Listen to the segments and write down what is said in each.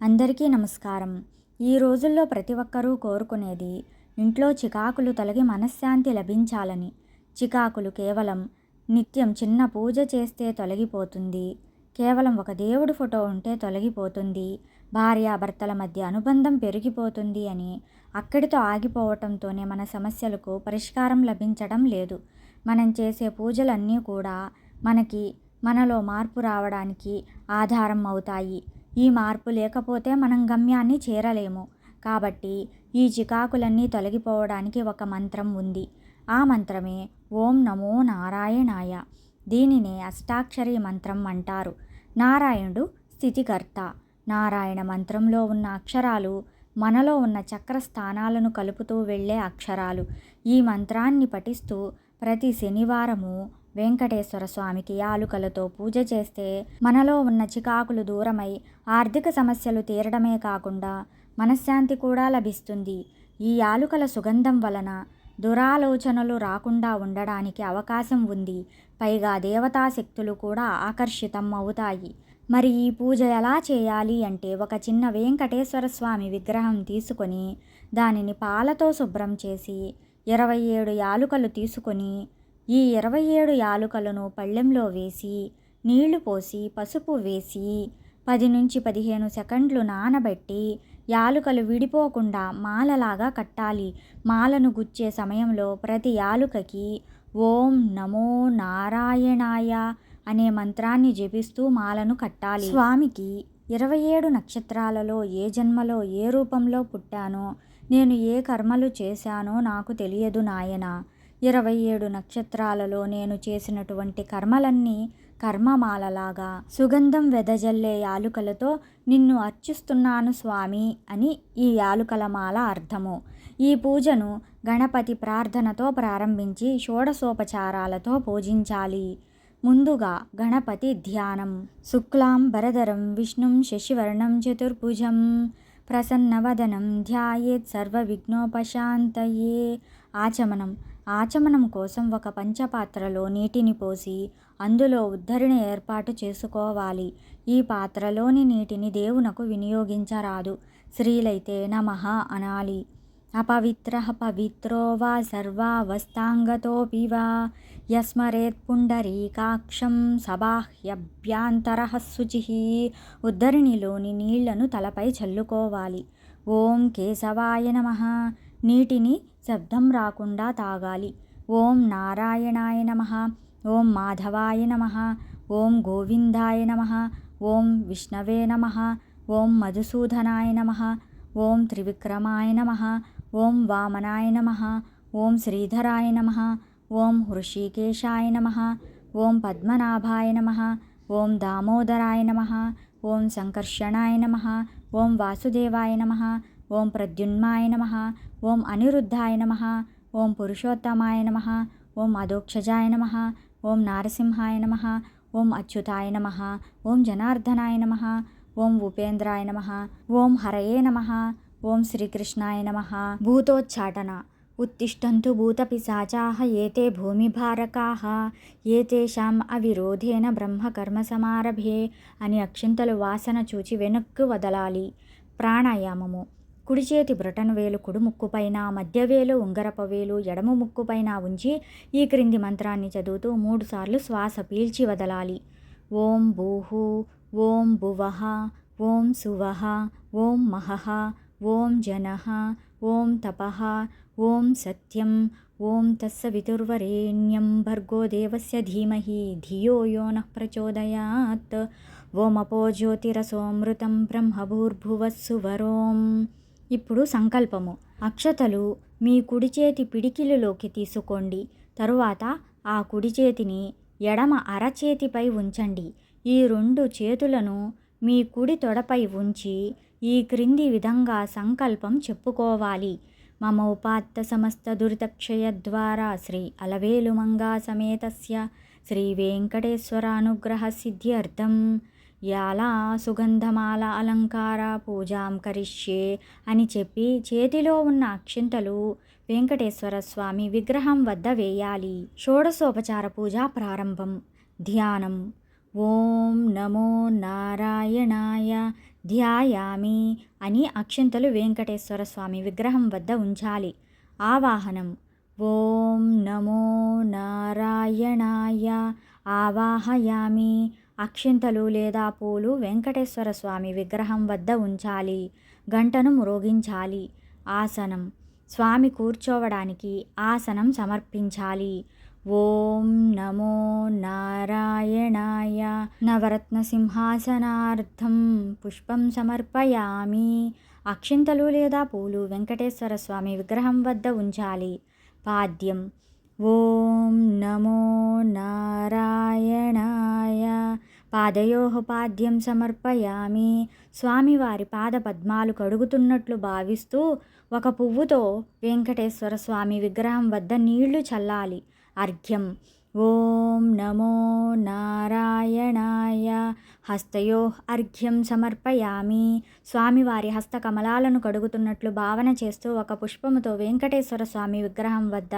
అందరికీ నమస్కారం. ఈ రోజుల్లో ప్రతి ఒక్కరూ కోరుకునేది ఇంట్లో చికాకులు తొలగి మనశ్శాంతి లభించాలని. చికాకులు కేవలం నిత్యం చిన్న పూజ చేస్తే తొలగిపోతుంది. కేవలం ఒక దేవుడి ఫోటో ఉంటే తొలగిపోతుంది. భార్యాభర్తల మధ్య అనుబంధం పెరిగిపోతుంది అని అక్కడితో ఆగిపోవటంతోనే మన సమస్యలకు పరిష్కారం లభించడం లేదు. మనం చేసే పూజలన్నీ కూడా మనకి మనలో మార్పు రావడానికి ఆధారం అవుతాయి. ఈ మార్పు లేకపోతే మనం గమ్యాన్ని చేరలేము. కాబట్టి ఈ చికాకులన్నీ తొలగిపోవడానికి ఒక మంత్రం ఉంది. ఆ మంత్రమే ఓం నమో నారాయణాయ. దీనినే అష్టాక్షరి మంత్రం అంటారు. నారాయణుడు స్థితికర్త. నారాయణ మంత్రంలో ఉన్న అక్షరాలు మనలో ఉన్న చక్ర స్థానాలను కలుపుతూ వెళ్ళే అక్షరాలు. ఈ మంత్రాన్ని పఠిస్తూ ప్రతి శనివారము వెంకటేశ్వర స్వామికి యాలుకలతో పూజ చేస్తే మనలో ఉన్న చికాకులు దూరమై ఆర్థిక సమస్యలు తీరడమే కాకుండా మనశ్శాంతి కూడా లభిస్తుంది. ఈ యాలుకల సుగంధం వలన దురాలోచనలు రాకుండా ఉండడానికి అవకాశం ఉంది. పైగా దేవతా శక్తులు కూడా ఆకర్షితం అవుతాయి. మరి ఈ పూజ ఎలా చేయాలి అంటే ఒక చిన్న వెంకటేశ్వర స్వామి విగ్రహం తీసుకొని దానిని పాలతో శుభ్రం చేసి ఇరవై ఏడు యాలుకలు తీసుకొని ఈ ఇరవై ఏడు యాలుకలను పళ్ళెంలో వేసి నీళ్ళు పోసి పసుపు వేసి పది నుంచి పదిహేను సెకండ్లు నానబెట్టి యాలుకలు విడిపోకుండా మాలలాగా కట్టాలి. మాలను గుచ్చే సమయంలో ప్రతి యాలుకకి ఓం నమో నారాయణాయ అనే మంత్రాన్ని జపిస్తూ మాలను కట్టాలి. స్వామికి ఇరవై ఏడు నక్షత్రాలలో ఏ జన్మలో ఏ రూపంలో పుట్టానో నేను ఏ కర్మలు చేశానో నాకు తెలియదు నాయన. ఇరవై ఏడు నక్షత్రాలలో నేను చేసినటువంటి కర్మలన్నీ కర్మమాలలాగా సుగంధం వెదజల్లే యాలుకలతో నిన్ను అర్చిస్తున్నాను స్వామి అని ఈ యాలుకల మాల అర్థము. ఈ పూజను గణపతి ప్రార్థనతో ప్రారంభించి షోడశోపచారాలతో పూజించాలి. ముందుగా గణపతి ధ్యానం. శుక్లాం భరధరం విష్ణుం శశివర్ణం చతుర్భుజం. ప్రసన్నవదనం ధ్యాయేత్ సర్వ విఘ్నోపశాంతయే ఆచమనం. ఆచమనం కోసం ఒక పంచపాత్రలో నీటిని పోసి అందులో ఉద్ధరణ ఏర్పాటు చేసుకోవాలి. ఈ పాత్రలోని నీటిని దేవునకు వినియోగించరాదు. స్త్రీలైతే నమః అనాలి. అపవిత్ర పవిత్రో వా సర్వావస్థాంగతోపి వా యస్మరేత్ పుండరీకాక్షం సబాహ్యభ్యాంతర శుచి. ఉద్ధరిణిలోని నీళ్ళను తలపై చల్లుకోవాలి. ఓం కేశవాయ నమ. నీటిని శబ్దం రాకుండా తాగాలి ఓం నారాయణాయ నమ ఓం మాధవాయ నమ ఓం గోవిందాయ నమ ఓం విష్ణవే నమ ఓం మధుసూదనాయ నమ ఓం త్రివిక్రమాయ నమ ఓం వామనాయ నమ ఓం శ్రీధరాయ నమ ఓం హృషికేశాయ నమ ఓం పద్మనాభాయ నమ ఓం దామోదరాయ నమ ఓం సంకర్షణాయ నమ ఓం వాసుదేవాయ నమ ఓం ప్రద్యున్మాయ నమ ఓం అనిరుద్ధాయ నమ ఓం పురుషోత్తమాయ నమ ఓం అధోక్షజాయ నమ ఓం నారసింహాయ నమ ఓం అచ్యుతాయ నమ ఓం జనార్దనాయ నమ ఓం ఉపేంద్రాయ నమ ఓం హరయే నమ ఓం శ్రీకృష్ణాయ నమ. భూతోచ్చాటన ఉత్తిష్టంతు భూతపిశాచాः ఏతే భూమిభారకాः ఏతేషాం అవిరోధేన బ్రహ్మకర్మ సమారభే అని అక్షింతలు వాసన చూచి వెనక్కు వదలాలి. ప్రాణాయామము. కుడి చేతి బ్రటన్ వేలు కుడి ముక్కుపైన మధ్యవేలు ఉంగరప వేలు ఎడమ ముక్కుపైన ఉంచి ఈ క్రింది మంత్రాన్ని చదువుతూ మూడుసార్లు శ్వాస పీల్చి వదలాలి. ఓం భూహు ఓం భువః ఓం సువః ఓం మహః ఓం జనః ఓం తపః ఓం సత్యం ఓం తస్సవితుర్వరేణ్యం భర్గో దేవస్య ధీమహి ధియో యో నః ప్రచోదయాత్. ఓమపో జ్యోతిరసోమృతం బ్రహ్మభూర్భువస్సువరోం ఇప్పుడు సంకల్పము. అక్షతలు మీ కుడి చేతి పిడికిలిలోకి తీసుకోండి. తరువాత ఆ కుడి చేతిని ఎడమ అరచేతిపై ఉంచండి. ఈ రెండు చేతులను మీ కుడి తొడపై ఉంచి ఈ క్రింది విధంగా సంకల్పం చెప్పుకోవాలి. మమ ఉపాత్త సమస్త దురితక్షయ ద్వారా శ్రీ అలవేలు మంగా సమేతస్య శ్రీ వెంకటేశ్వరానుగ్రహ సిద్ధ్యర్థం. యాలా సుగంధమాల అలంకార పూజాం కరిష్యే అని చెప్పి చేతిలో ఉన్న అక్షింతలు వెంకటేశ్వర స్వామి విగ్రహం వద్ద వేయాలి. షోడశోపచార పూజ ప్రారంభం. ధ్యానం. ఓం నమో నారాయణాయ ధ్యాయామి అని అక్షింతలు వెంకటేశ్వర స్వామి విగ్రహం వద్ద ఉంచాలి. ఆవాహనం. ఓం నమో నారాయణాయ ఆవాహయామి. అక్షింతలు లేదా పూలు వెంకటేశ్వర స్వామి విగ్రహం వద్ద ఉంచాలి. గంటను మ్రోగించాలి. ఆసనం. స్వామి కూర్చోవడానికి ఆసనం సమర్పించాలి. ఓం నమో నారాయణాయ నవరత్న సింహాసనార్థం పుష్పం సమర్పయామి. అక్షింతలు లేదా పూలు వెంకటేశ్వర స్వామి విగ్రహం వద్ద ఉంచాలి. పాద్యం. ఓం నమో నారాయణాయ. పాదయో పాద్యం సమర్పయామి. స్వామివారి పాద పద్మాలు కడుగుతున్నట్లు భావిస్తూ ఒక పువ్వుతో వెంకటేశ్వర స్వామి విగ్రహం వద్ద నీళ్ళు చల్లాలి. అర్ఘ్యం. ఓం నమో నారాయణాయ. హస్తయో అర్ఘ్యం సమర్పయామి. స్వామివారి హస్తకమలాలను కడుగుతున్నట్లు భావన చేస్తూ ఒక పుష్పముతో వెంకటేశ్వర స్వామి విగ్రహం వద్ద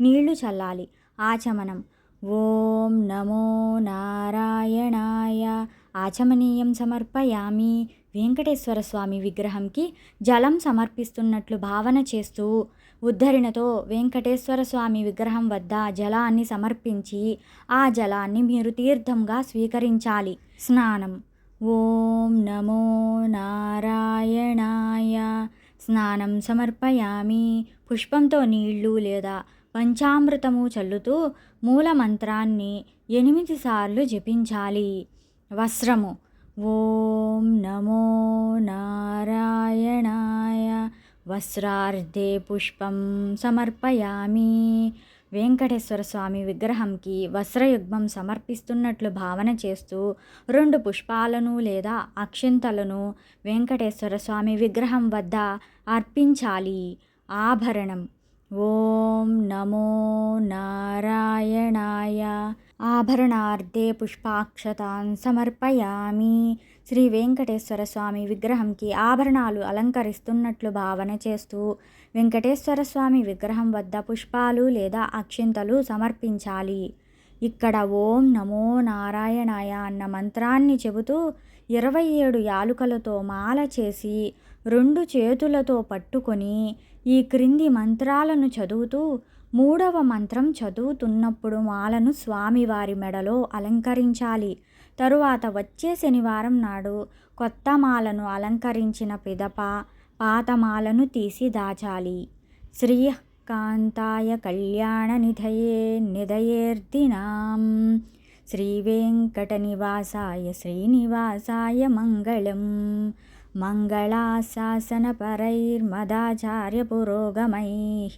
నీళ్ళు చల్లాలి. ఆచమనం. ఓం నమో నారాయణాయ. ఆచమనీయం సమర్పయామి. వెంకటేశ్వర స్వామి విగ్రహంకి జలం సమర్పిస్తున్నట్లు భావన చేస్తూ ఉద్ధరణతో వెంకటేశ్వర స్వామి విగ్రహం వద్ద జలాన్ని సమర్పించి ఆ జలాన్ని మీరు తీర్థంగా స్వీకరించాలి. స్నానం. ఓం నమో నారాయణాయ. స్నానం సమర్పయామి. పుష్పంతో నీళ్ళు లేదా పంచామృతము చల్లుతూ మూల మంత్రాన్ని ఎనిమిది సార్లు జపించాలి. వస్త్రము. ఓం నమో నారాయణాయ. వస్త్రార్ధే పుష్పం సమర్పయామి. వెంకటేశ్వర స్వామి విగ్రహంకి వస్త్రయుగ్మం సమర్పిస్తున్నట్లు భావన చేస్తూ రెండు పుష్పాలను లేదా అక్షింతలను వెంకటేశ్వర స్వామి విగ్రహం వద్ద అర్పించాలి. ఆభరణం. ఓం నమో నారాయణాయ. ఆభరణార్థే పుష్పాక్షతాన్ సమర్పయామి. శ్రీ వెంకటేశ్వర స్వామి విగ్రహంకి ఆభరణాలు అలంకరిస్తున్నట్లు భావన చేస్తూ వెంకటేశ్వర స్వామి విగ్రహం వద్ద పుష్పాలు లేదా అక్షింతలు సమర్పించాలి. ఇక్కడ ఓం నమో నారాయణాయ అన్న మంత్రాన్ని చెబుతూ ఇరవై ఏడు యాలుకలతో మాల చేసి రెండు చేతులతో పట్టుకొని ఈ క్రింది మంత్రాలను చదువుతూ మూడవ మంత్రం చదువుతున్నప్పుడు మాలను స్వామివారి మెడలో అలంకరించాలి. తరువాత వచ్చే శనివారం నాడు కొత్త మాలను అలంకరించిన పిదప పాత మాలను తీసి దాచాలి. శ్రీ కాంతాయ కళ్యాణ నిధయే నిధయేర్దినాం. శ్రీ వెంకట నివాసాయ శ్రీనివాసాయ మంగళం. मङ्गलाशासनपरैर्मदाचार्यपुरोगमैः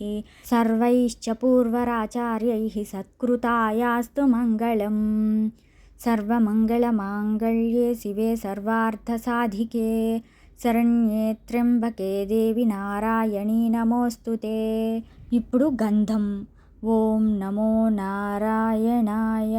सर्वैश्च पूर्वराचार्यैः सत्कृतायास्तु मङ्गलम् सर्वमङ्गलमाङ्गल्ये शिवे सर्वार्थसाधिके శరణ్యే త్ర్యంబకే దేవి నారాయణీ నమోస్తు ఇప్పుడు గంధం ఓం నమో నారాయణాయ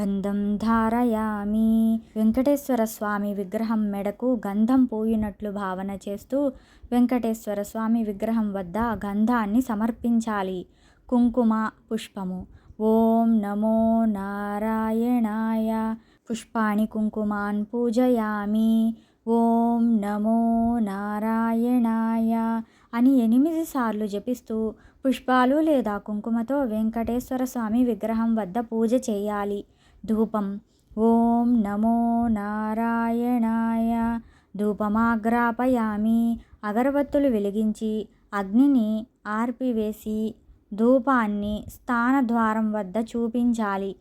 గంధం ధారయామి. వెంకటేశ్వర స్వామి విగ్రహం మెడకు గంధం పోయినట్లు భావన చేస్తూ వెంకటేశ్వర స్వామి విగ్రహం వద్ద గంధాన్ని సమర్పించాలి. కుంకుమ పుష్పము. ఓం నమో నారాయణాయ. పుష్పాణి కుంకుమాన్ పూజయామి. ఓం నమో నారాయణాయ అని ఎనిమిది సార్లు జపిస్తూ పుష్పాలు లేదా కుంకుమతో వెంకటేశ్వర స్వామి విగ్రహం వద్ద పూజ చేయాలి. ధూపం. ఓం నమో నారాయణాయ. ధూపమాగ్రాపయామి. అగరబత్తులు వెలిగించి అగ్నిని ఆర్పివేసి ధూపాన్ని స్థానద్వారం వద్ద చూపించాలి.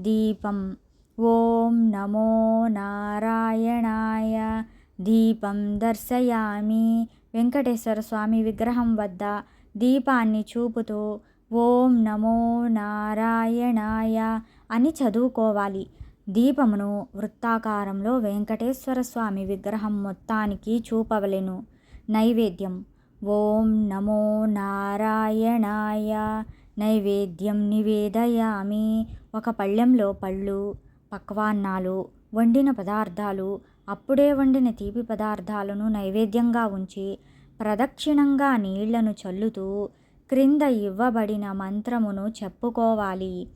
దీపం. ఓం నమో నారాయణాయ. దీపం దర్శయామి. వెంకటేశ్వర స్వామి విగ్రహం వద్ద దీపాన్ని చూపుతూ ఓం నమో నారాయణాయ. అని చదువుకోవాలి. దీపమును వృత్తాకారంలో వెంకటేశ్వర స్వామి విగ్రహం మొత్తానికి చూపవలెను. నైవేద్యం. ఓం నమో నారాయణాయ. నైవేద్యం నివేదయామి. ఒక పళ్ళెంలో పళ్ళు పక్వాన్నాలు వండిన పదార్థాలు అప్పుడే వండిన తీపి పదార్థాలను నైవేద్యంగా ఉంచి ప్రదక్షిణంగా నీళ్ళను చల్లుతూ క్రింద ఇవ్వబడిన మంత్రమును చెప్పుకోవాలి.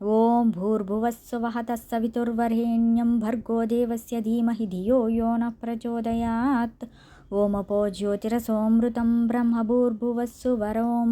ఓం భూర్భువస్సువః తస్సవితుర్వరేణ్యం భర్గో దేవస్య ధీమహి ధియో యో న ప్రచోదయాత్ ఓమపో జ్యోతిరసోమృతం బ్రహ్మభూర్భువస్సు వరోం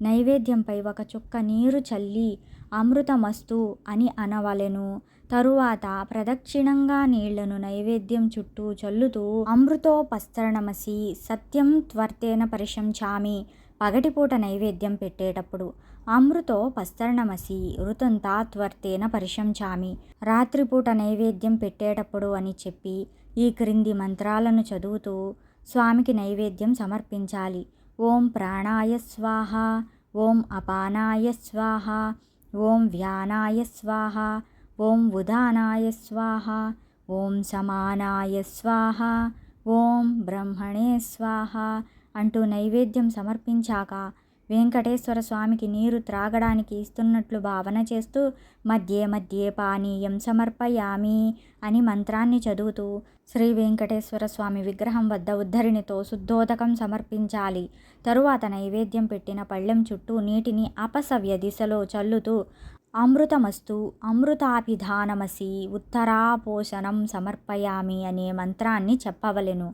నైవేద్యంపై ఒక చుక్క నీరు చల్లి అమృతమస్తు అని అనవలెను తరువాత ప్రదక్షిణంగా నీళ్ళను నైవేద్యం చుట్టూ చల్లుతూ అమృతోపస్తరణమసి సత్యం త్వర్తేన పరిశంచామి. పగటిపూట నైవేద్యం పెట్టేటప్పుడు అమృతో పస్తరణమసి ఋతంతా త్వర్తేన పరిశంచామి. రాత్రిపూట నైవేద్యం పెట్టేటప్పుడు అని చెప్పి ఈ క్రింది మంత్రాలను చదువుతూ స్వామికి నైవేద్యం సమర్పించాలి. ఓం ప్రాణాయ స్వాహ ఓం అపానాయ స్వాహ ఓం వ్యానాయ స్వాహ ఓం ఉదానాయ స్వాహ ఓం సమానాయ స్వాహ ఓం బ్రహ్మణే స్వాహ అంటూ నైవేద్యం సమర్పించాక వెంకటేశ్వర స్వామికి నీరు త్రాగడానికి ఇస్తున్నట్లు భావన చేస్తూ మధ్యే మధ్యే పానీయం సమర్పయామి అని మంత్రాన్ని చదువుతూ శ్రీ వెంకటేశ్వర స్వామి విగ్రహం వద్ద ఉద్ధరిణితో శుద్ధోదకం సమర్పించాలి. తరువాత నైవేద్యం పెట్టిన పళ్ళెం చుట్టూ నీటిని అపసవ్య దిశలో చల్లుతూ అమృతమస్తు అమృతాభిధానమసి ఉత్తరాపోషణం సమర్పయామి అనే మంత్రాన్ని చెప్పవలెను.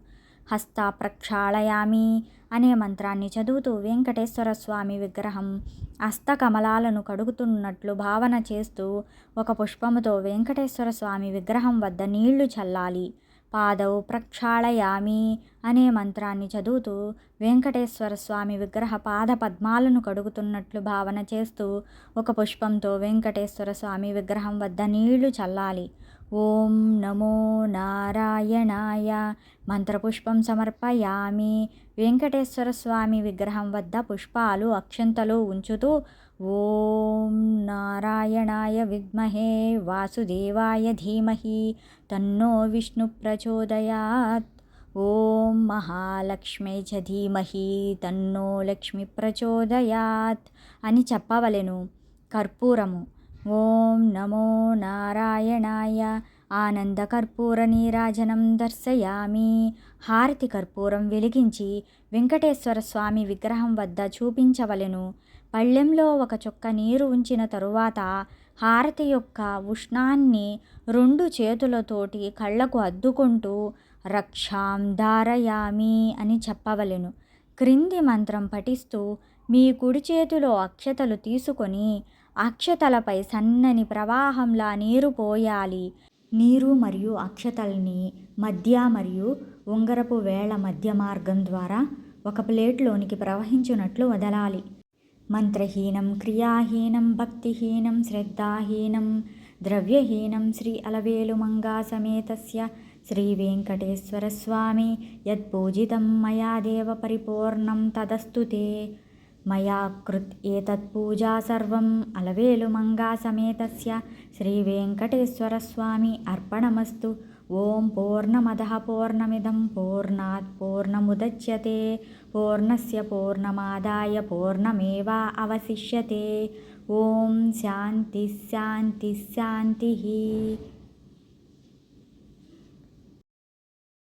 హస్త ప్రక్షాళయామి అనే మంత్రాన్ని చదువుతూ వెంకటేశ్వర స్వామి విగ్రహం హస్తకమలాలను కడుగుతున్నట్లు భావన చేస్తూ ఒక పుష్పముతో వెంకటేశ్వర స్వామి విగ్రహం వద్ద నీళ్ళు చల్లాలి. పాదౌ ప్రక్షాళయామి అనే మంత్రాన్ని చదువుతూ వెంకటేశ్వర స్వామి విగ్రహ పాద పద్మాలను కడుగుతున్నట్లు భావన చేస్తూ ఒక పుష్పంతో వెంకటేశ్వర స్వామి విగ్రహం వద్ద నీళ్ళు చల్లాలి. ఓం నమో నారాయణాయ. మంత్రపుష్పం సమర్పయామి. వెంకటేశ్వర స్వామి విగ్రహం వద్ద పుష్పాలు అక్షంతలు ఉంచుతూ ఓం నారాయణాయ విద్మహే. వాసుదేవాయ ధీమహి. తన్నో విష్ణు ప్రచోదయాత్. ఓం మహాలక్ష్మే చ ధీమహి. తన్నో లక్ష్మి ప్రచోదయాత్. అని చెప్పవలెను. కర్పూరము. ఓం నమో నారాయణాయ. ఆనందకర్పూర నీరాజనం దర్శయామి. హారతి కర్పూరం వెలిగించి వెంకటేశ్వర స్వామి విగ్రహం వద్ద చూపించవలెను. పళ్ళెంలో ఒక చుక్క నీరు ఉంచిన తరువాత హారతి యొక్క ఉష్ణాన్ని రెండు చేతులతోటి కళ్ళకు అద్దుకుంటూ రక్షాం ధారయామి అని చెప్పవలెను. క్రింది మంత్రం పఠిస్తూ మీ కుడి చేతిలో అక్షతలు తీసుకొని అక్షతలపై సన్నని ప్రవాహంలా నీరు పోయాలి. నీరు మరియు అక్షతల్ని మధ్య మరియు ఉంగరపు వేళ మధ్య మార్గం ద్వారా ఒక ప్లేట్లోనికి ప్రవహించునట్లు వదలాలి. మంత్రహీనం క్రియాహీనం భక్తిహీనం శ్రద్ధాహీనం ద్రవ్యహీనం శ్రీ అలవేలు మంగా సమేతస్య శ్రీ వెంకటేశ్వర స్వామి యత్పూజితం మయా దేవ పరిపూర్ణం తదస్తుతే मया कृत् एतत् पूजा सर्वम् अलवेलुमङ्गासमेतस्य श्रीवेङ्कटेश्वरस्वामी अर्पणमस्तु। ॐ पूर्णमधः पूर्णमिदं। पूर्णात् पूर्णमुदच्यते। पूर्णस्य पूर्णमादाय पूर्णमेवा अवशिष्यते। ॐ शान्तिः शान्तिः।